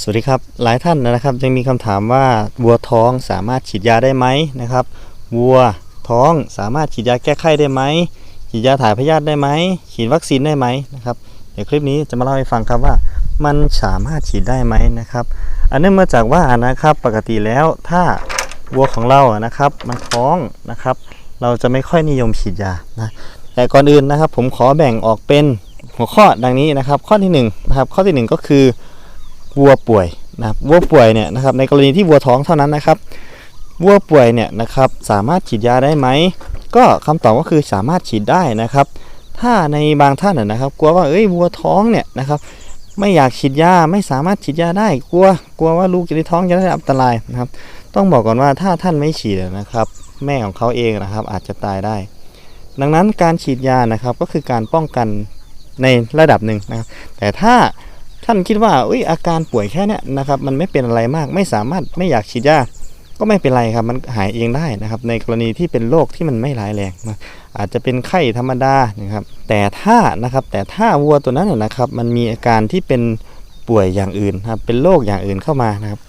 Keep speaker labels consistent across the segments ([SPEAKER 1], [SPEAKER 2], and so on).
[SPEAKER 1] สวัสดีครับหลายท่านนะครับยังมีคำถามว่าวัวท้องสามารถฉีดยาได้ไหมนะครับวัวท้องสามารถฉีดยาแก้ไข้ได้ไหมฉีดยาถ่ายพยาธิได้ไหมฉีดวัคซีนได้ไหมนะครับเดี๋ยวคลิปนี้จะมาเล่าให้ฟังครับว่ามันสามารถฉีดได้ไหมนะครับอันนื่องมาจากว่านะครับปกติแล้วถ้าวัวของเรานะครับมันท้องนะครับ เราจะไม่ค่อยนิยมฉีดยานะแต่ก่อนอื่นนะครับผมขอแบ่งออกเป็นหัวข้อดังนี้นะครับ ข้อที่หนึ่งนะครับข้อที่หนึ่งก็คือ วัวป่วยนะครับวัวป่วยเนี่ยนะครับในกรณีที่วัวท้องเท่านั้นนะครับวัวป่วยเนี่ยนะครับสามารถฉีดยาได้ไหมก็คำตอบก็คือสามารถฉีดได้นะครับ ถ้าในบางท่านนะครับ กลัวว่าเอ้ยวัวท้องเนี่ยนะครับ ไม่อยากฉีดยาไม่สามารถฉีดยาได้กลัวกลัวว่าลูกจะได้ท้องจะได้อันตรายนะครับ ต้องบอกก่อนว่าถ้าท่านไม่ฉีดนะครับ แม่ของเขาเองนะครับ อาจจะตายได้ ดังนั้นการฉีดยานะครับก็คือการป้องกันในระดับหนึ่งนะครับแต่ถ้า ท่านคิดว่าอุ้ยอาการป่วยแค่นี้นะครับมันไม่เป็นอะไรมากไม่สามารถไม่อยากฉีดยาก็ไม่เป็นไรครับมันหายเองได้นะครับ ในกรณีที่เป็นโรคที่มันไม่ร้ายแรงนะอาจจะเป็นไข้ธรรมดานะครับ แต่ถ้านะครับแต่ถ้าวัวตัวนั้นนะครับ มันมีอาการที่เป็นป่วยอย่างอื่นครับเป็นโรคอย่างอื่นเข้ามานะครับ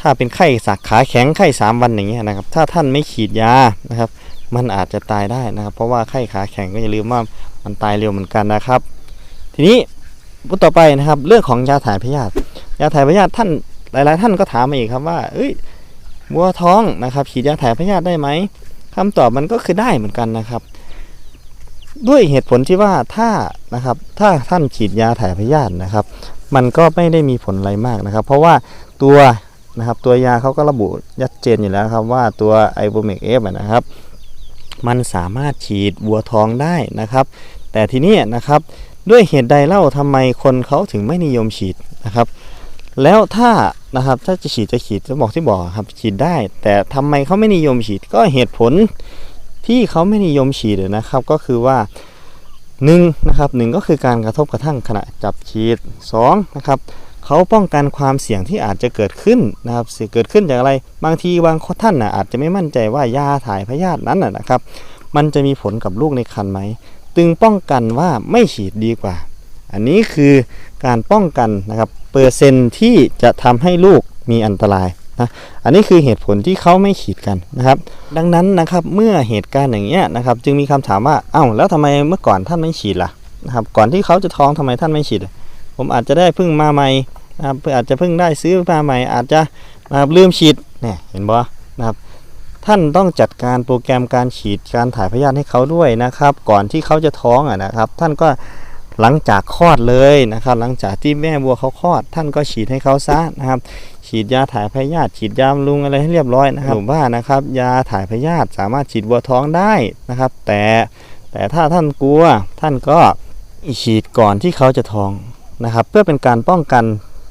[SPEAKER 1] ถ้าเป็นไข้สักขาแข็งไข้สามวันอย่างเงี้ยนะครับ ถ้าท่านไม่ฉีดยานะครับ มันอาจจะตายได้นะครับ เพราะว่าไข้ขาแข็งก็อย่าลืมว่ามันตายเร็วเหมือนกันนะครับ ทีนี้ ต่อไปนะครับ เรื่องของยาถ่ายพยาธิยาถ่ายพยาธิท่านหลาย ๆ ท่านก็ถามมาอีกครับว่า เอ้ยวัวท้องนะครับ ฉีดยาถ่ายพยาธิได้ไหมคำตอบมันก็คือได้เหมือนกันนะครับ ด้วยเหตุผลที่ว่าถ้านะครับ ถ้าท่านฉีดยาถ่ายพยาธินะครับ มันก็ไม่ได้มีผลอะไรมากนะครับ เพราะว่าตัวนะครับตัวยาเขาก็ระบุชัดเจนอยู่แล้วครับว่าตัวไอโบเมกเอฟนะครับ มันสามารถฉีดวัวท้องได้นะครับ แต่ทีนี้นะครับ ด้วยเหตุใดเล่าทำไมคนเขาถึงไม่นิยมฉีดนะครับ แล้วถ้านะครับถ้าจะฉีดจะฉีดจะบอกที่บอกครับฉีดได้ แต่ทำไมเขาไม่นิยมฉีดก็เหตุผลที่เขาไม่นิยมฉีดนะครับ ก็คือว่าหนึ่งนะครับหนึ่งก็คือการกระทบกระทั่งขณะจับฉีดสองนะครับเขาป้องกันความเสี่ยงที่อาจจะเกิดขึ้นนะครับเสี่ยเกิดขึ้นจากอะไร บางทีบางท่านนะอาจจะไม่มั่นใจว่ายาถ่ายพยาธินั้นนะนะครับ มันจะมีผลกับลูกในครรภ์ไหม ตึงป้องกันว่าไม่ฉีดดีกว่า อันนี้คือการป้องกันนะครับเปอร์เซ็นที่จะทำให้ลูกมีอันตรายนะอันนี้คือเหตุผลที่เขาไม่ฉีดกันนะครับ ดังนั้นนะครับเมื่อเหตุการณ์อย่างเงี้ยนะครับจึงมีคำถามว่าเอ้าแล้วทำไมเมื่อก่อนท่านไม่ฉีดล่ะนะครับก่อนที่เขาจะท้องทำไมท่านไม่ฉีด ผมอาจจะได้เพิ่งมาใหม่นะครับอาจจะเพิ่งได้ซื้อมาใหม่อาจจะนะครับลืมฉีดเนี่ยเห็นบ่นะครับ ท่านต้องจัดการโปรแกรมการฉีดการถ่ายพยาธิให้เขาด้วยนะครับ ก่อนที่เขาจะท้องอะนะครับ ท่านก็หลังจากคลอดเลยนะครับ หลังจากที่แม่วัวเขาคลอด ท่านก็ฉีดให้เขาซะนะครับ ฉีดยาถ่ายพยาธิฉีดยาบำรุงอะไรให้เรียบร้อยนะครับผมว่านะครับ ยาถ่ายพยาธิสามารถฉีดวัวท้องได้นะครับ แต่แต่ถ้าท่านกลัวท่านก็ฉีดก่อนที่เขาจะท้องนะครับ เพื่อเป็นการป้องกัน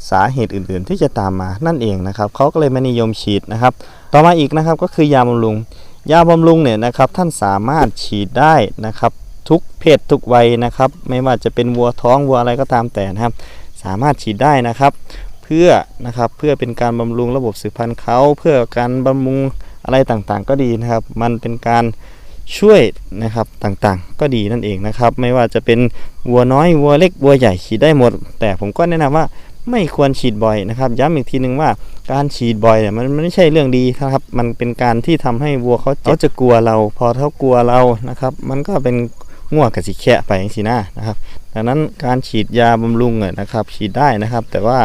[SPEAKER 1] สาเหตุอื่น ๆ ที่จะตามมานั่นเองนะครับเขาก็เลยไม่นิยมฉีดนะครับ ต่อมาอีกนะครับก็คือยาบำรุง ยาบำรุงเนี่ยนะครับท่านสามารถฉีดได้นะครับทุกเพศทุกวัยนะครับ ไม่ว่าจะเป็นวัวท้องวัวอะไรก็ตามแต่นะครับ สามารถฉีดได้นะครับ เพื่อนะครับเพื่อเป็นการบำรุงระบบสืบพันธุ์เขาเพื่อการบำรุงอะไรต่างๆ ก็ดีนะครับ มันเป็นการช่วยนะครับต่างๆ ก็ดีนั่นเองนะครับ ไม่ว่าจะเป็นวัวน้อยวัวเล็กวัวใหญ่ฉีดได้หมด แต่ผมก็แนะนำว่า ไม่ควรฉีดบ่อยนะครับ ย้ำอีกทีหนึ่งว่าการฉีดบ่อยเนี่ยมันไม่ใช่เรื่องดีนะครับ มันเป็นการที่ทำให้วัวเขาเขาจะกลัวเรา พอเขากลัวเรานะครับ มันก็เป็นง่วงกับสิแคะไปอย่างสีหน้านะครับดังนั้นการฉีดยาบำรุงเนี่ยนะครับ ฉีดได้นะครับ แต่ว่า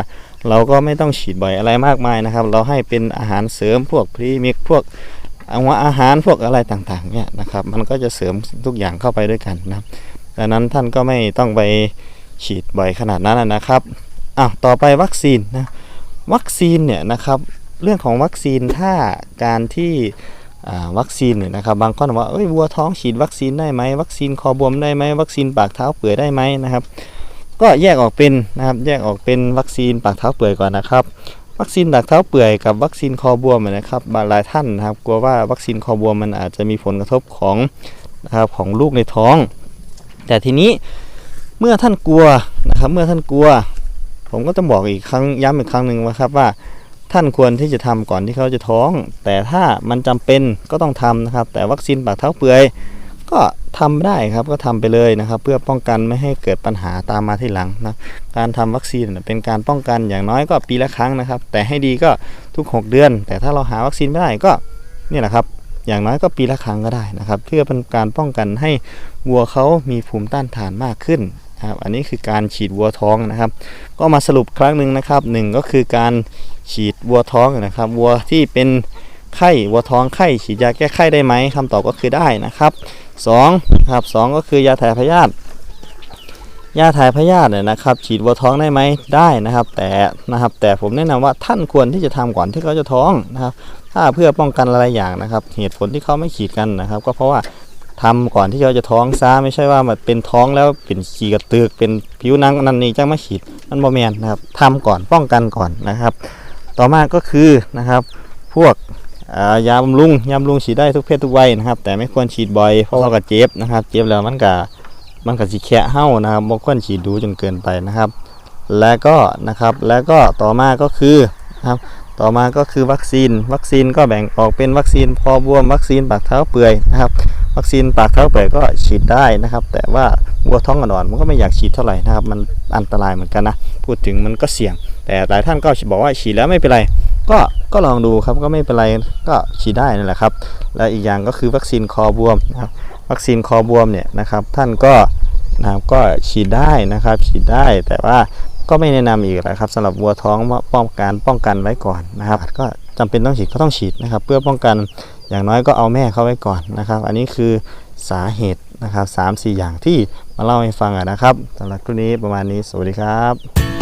[SPEAKER 1] เราก็ไม่ต้องฉีดบ่อยอะไรมากมายนะครับ เราให้เป็นอาหารเสริมพวกพรีมิกพวกอาหารพวกอะไรต่างๆเนี่ยนะครับ มันก็จะเสริมทุกอย่างเข้าไปด้วยกันนะครับดังนั้นท่านก็ไม่ต้องไปฉีดบ่อยขนาดนั้นนะครับ อ้าวต่อไปวัคซีนนะวัคซีนเนี่ยนะครับเรื่องของวัคซีนถ้าการที่วัคซีนเนี่ยนะครับบางคนบอกว่าเอ้ยวัวท้องฉีดวัคซีนได้ไหมวัคซีนคอบวมได้ไหมวัคซีนปากเท้าเปื่อยได้ไหมนะครับ ก็แยกออกเป็นนะครับแยกออกเป็นวัคซีนปากเท้าเปื่อยก่อนนะครับ วัคซีนปากเท้าเปื่อยกับวัคซีนคอบวมนะครับบางหลายท่านนะครับกลัวว่าวัคซีนคอบวมมันอาจจะมีผลกระทบของนะครับของลูกในท้อง แต่ทีนี้เมื่อท่านกลัวนะครับเมื่อท่านกลัว ผมก็ต้องบอกอีกครั้งย้ำอีกครั้งหนึ่งว่าครับว่าท่านควรที่จะทำก่อนที่เขาจะท้อง แต่ถ้ามันจำเป็นก็ต้องทำนะครับ แต่วัคซีนปากเท้าเปื่อยก็ทำได้ครับก็ทำไปเลยนะครับ เพื่อป้องกันไม่ให้เกิดปัญหาตามมาที่หลังนะการทำวัคซีนเป็นการป้องกันอย่างน้อยก็ปีละครั้งนะครับ แต่ให้ดีก็ทุก 6 เดือน แต่ถ้าเราหาวัคซีนไม่ได้ก็นี่แหละครับ อย่างน้อยก็ปีละครั้งก็ได้นะครับ เพื่อเป็นการป้องกันให้วัวเขามีภูมิต้านทานมากขึ้น นะครับอันนี้คือการฉีดวัวท้องนะครับ ก็มาสรุปครั้งหนึ่งนะครับหนึ่งก็คือการฉีดวัวท้องนะครับ วัวที่เป็นไข้วัวท้องไข้ฉีดยาแก้ไข้ได้ไหมคำตอบก็คือได้นะครับสองครับสองก็คือยาถ่ายพยาธิยาถ่ายพยาธิเนี่ยนะครับ ฉีดวัวท้องได้ไหมได้นะครับ แต่นะครับแต่ผมแนะนำว่าท่านควรที่จะทำก่อนที่เขาจะท้องนะครับ ถ้าเพื่อป้องกันอะไรอย่างนะครับ เหตุผลที่เขาไม่ฉีดกันนะครับ ก็เพราะว่า ทำก่อนที่เขาจะท้องซะไม่ใช่ว่ามันเป็นท้องแล้วเป็นขีกระตือกเป็นผิวหนังนั่นนี่จังไม่ฉีดมันบ่แมนนะครับทำก่อนป้องกันก่อนนะครับ ต่อมาก็คือนะครับพวกยาบำรุงยาบำรุงฉีดได้ทุกเพศทุกวัยนะครับ แต่ไม่ควรฉีดบ่อยเพราะว่าก็เจ็บนะครับเจ็บแล้วมันก็มันก็สิแคะเห่านะครับบ่ควรฉีดดูจนเกินไปนะครับ และก็นะครับแล้วก็ต่อมาก็คือนะครับต่อมาก็คือวัคซีน วัคซีนก็แบ่งออกเป็นวัคซีนพอบวมวัคซีนปากเท้าเปื่อยนะครับ วัคซีนปากเท้าเปื่อยก็ฉีดได้นะครับ แต่ว่าวัวท้องอ่อนมันก็ไม่อยากฉีดเท่าไหร่นะครับ มันอันตรายเหมือนกันนะ พูดถึงมันก็เสี่ยง แต่หลายท่านก็บอกว่าฉีดแล้วไม่เป็นไร ก็ก็ลองดูครับก็ไม่เป็นไรก็ฉีดได้นั่นแหละครับ และอีกอย่างก็คือวัคซีนคอบวมนะครับวัคซีนคอบวมเนี่ยนะครับท่านก็นะครับก็ฉีดได้นะครับฉีดได้แต่ว่าก็ไม่แนะนำอีกแหละครับสำหรับวัวท้องว่าป้องกันป้องกันไว้ก่อนนะครับ ก็จำเป็นต้องฉีดก็ต้องฉีดนะครับ เพื่อป้องกัน อย่างน้อยก็เอาแม่เข้าไว้ก่อนนะครับ อันนี้คือสาเหตุนะครับสามสี่อย่างที่มาเล่าให้ฟังะนะครับสำหรับคลิปนี้ประมาณนี้สวัสดีครับ